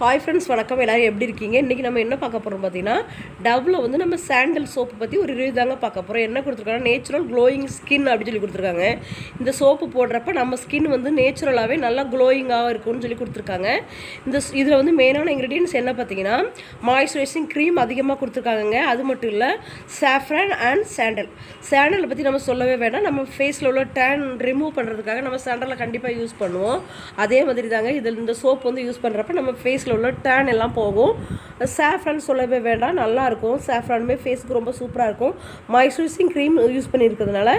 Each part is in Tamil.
ஹாய் ஃப்ரெண்ட்ஸ் வணக்கம். எல்லோரும் எப்படி இருக்கீங்க? இன்றைக்கி நம்ம என்ன பார்க்க போகிறோம் பார்த்தீங்கன்னா டவ்வில் வந்து நம்ம சாண்டல் சோப்பு பற்றி ஒரு ரிவ்யூ தாங்க பார்க்க போகிறோம் என்ன கொடுத்துருக்காங்க நேச்சுரல் க்ளோயிங் ஸ்கின் அப்படின்னு சொல்லி கொடுத்துருக்காங்க. இந்த சோப்பு போடுறப்ப நம்ம ஸ்கின் வந்து நேச்சுரலாகவே நல்லா க்ளோயிங்காக இருக்கும்னு சொல்லி கொடுத்துருக்காங்க. இந்த இதில் வந்து மெயினான இன்க்ரீடியன்ஸ் என்ன பார்த்தீங்கன்னா மாய்ஸ்சரைசிங் க்ரீம் அதிகமாக கொடுத்துருக்காங்க அது மட்டும் இல்லை சாஃப்ரான் அண்ட் சாண்டல் சாண்டலை பற்றி நம்ம சொல்லவே வேண்டாம் நம்ம ஃபேஸில் உள்ள டேன் ரிமூவ் பண்ணுறதுக்காக நம்ம சாண்டலை கண்டிப்பாக யூஸ் பண்ணுவோம். அதே மாதிரி தாங்க இதில் இந்த சோப் வந்து யூஸ் பண்ணுறப்ப நம்ம ஃபேஸில் உள்ள டேன் எல்லாம் போகும். சாஃப்ரான் சொல்லவே வேண்டாம் நல்லாயிருக்கும். சாஃப்ரானுமே ஃபேஸுக்கு ரொம்ப சூப்பராக இருக்கும் மாய்ஸ்சரைசிங் க்ரீம் யூஸ் பண்ணியிருக்கிறதுனால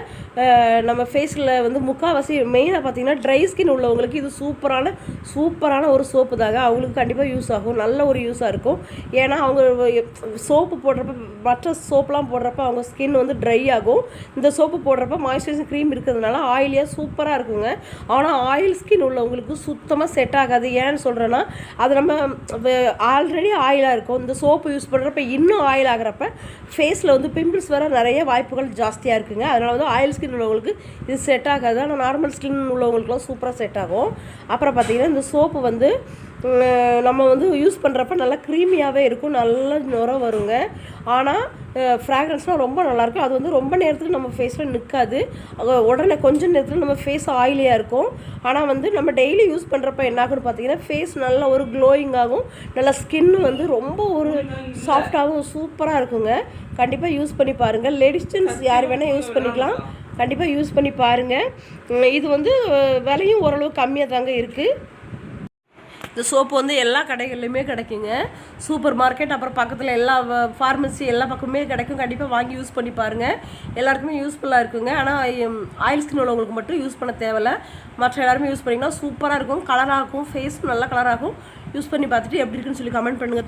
நம்ம ஃபேஸில் வந்து முக்கால்வாசி மெயினாக பார்த்தீங்கன்னா ட்ரை ஸ்கின் உள்ளவங்களுக்கு இது சூப்பரான சூப்பரான ஒரு சோப்பு தாங்க. அவங்களுக்கு கண்டிப்பாக யூஸ் ஆகும். நல்ல ஒரு யூஸாக இருக்கும். ஏன்னா அவங்க சோப்பு போடுறப்ப மற்ற சோப்லாம் போடுறப்ப அவங்க ஸ்கின் வந்து ட்ரை ஆகும். இந்த சோப்பு போடுறப்ப மாய்ஸ்சரைசிங் க்ரீம் இருக்கிறதுனால ஆயிலியாக சூப்பராக இருக்குங்க. ஆனால் ஆயில் ஸ்கின் உள்ளவங்களுக்கு சுத்தமாக செட் ஆகாது. ஏன்னு சொல்கிறேன்னா அது நம்ம ஆல்ரெடி ஆயில் ஆயிலாக இருக்கும். இந்த சோப்பு யூஸ் பண்ணுறப்ப இன்னும் ஆயில் ஆகிறப்ப ஃபேஸில் வந்து பிம்பிள்ஸ் வர நிறைய வாய்ப்புகள் ஜாஸ்தியாக இருக்குங்க. அதனால் வந்து ஆயில் ஸ்கின் உள்ளவங்களுக்கு இது செட் ஆகாது. ஆனால் நார்மல் ஸ்கின் உள்ளவங்களுக்குலாம் சூப்பராக செட் ஆகும். அப்புறம் பார்த்திங்கன்னா இந்த சோப்பு வந்து நம்ம வந்து யூஸ் பண்ணுறப்ப நல்லா க்ரீமியாகவே இருக்கும் நல்ல நுர வருங்க. ஆனால் ஃப்ராக்ரன்ஸ்லாம் ரொம்ப நல்லாயிருக்கும் அது வந்து ரொம்ப நேரத்துக்கு நம்ம ஃபேஸில் நிற்காது உடனே கொஞ்ச நேரத்தில் நம்ம ஃபேஸ் ஆயிலியாக இருக்கும். ஆனால் வந்து நம்ம டெய்லி யூஸ் பண்ணுறப்ப என்ன ஆகும்னு பார்த்தீங்கன்னா ஃபேஸ் நல்ல ஒரு க்ளோயிங் ஆகும். நல்லா ஸ்கின் வந்து ரொம்ப ஒரு சாஃப்டாகவும் சூப்பராக இருக்குங்க. கண்டிப்பாக யூஸ் பண்ணி பாருங்கள் லேடிஸ் ஜென்ஸ் யார் வேணால் யூஸ் பண்ணிக்கலாம். கண்டிப்பாக யூஸ் பண்ணி பாருங்கள் இது வந்து விலையும் ஓரளவு கம்மியாக தாங்க இருக்குது இந்த சோப்பு வந்து எல்லா கடைகள்லையுமே கிடைக்குங்க. சூப்பர் மார்க்கெட் அப்புறம் பக்கத்தில் எல்லா ஃபார்மசி எல்லா பக்கமே கிடைக்கும். கண்டிப்பாக வாங்கி யூஸ் பண்ணி பாருங்கள் எல்லாருக்குமே யூஸ்ஃபுல்லாக இருக்குங்க. ஆனால் ஆயில் ஸ்கின் உள்ளவங்களுக்கு மட்டும் யூஸ் பண்ண தேவையில்ல. மற்ற எல்லாருமே யூஸ் பண்ணிங்கன்னா சூப்பராக இருக்கும். கலராக இருக்கும் ஃபேஸும் நல்லா கலராகும் யூஸ் பண்ணி பார்த்துட்டு எப்படி இருக்குன்னு சொல்லி கமெண்ட் பண்ணுங்கள்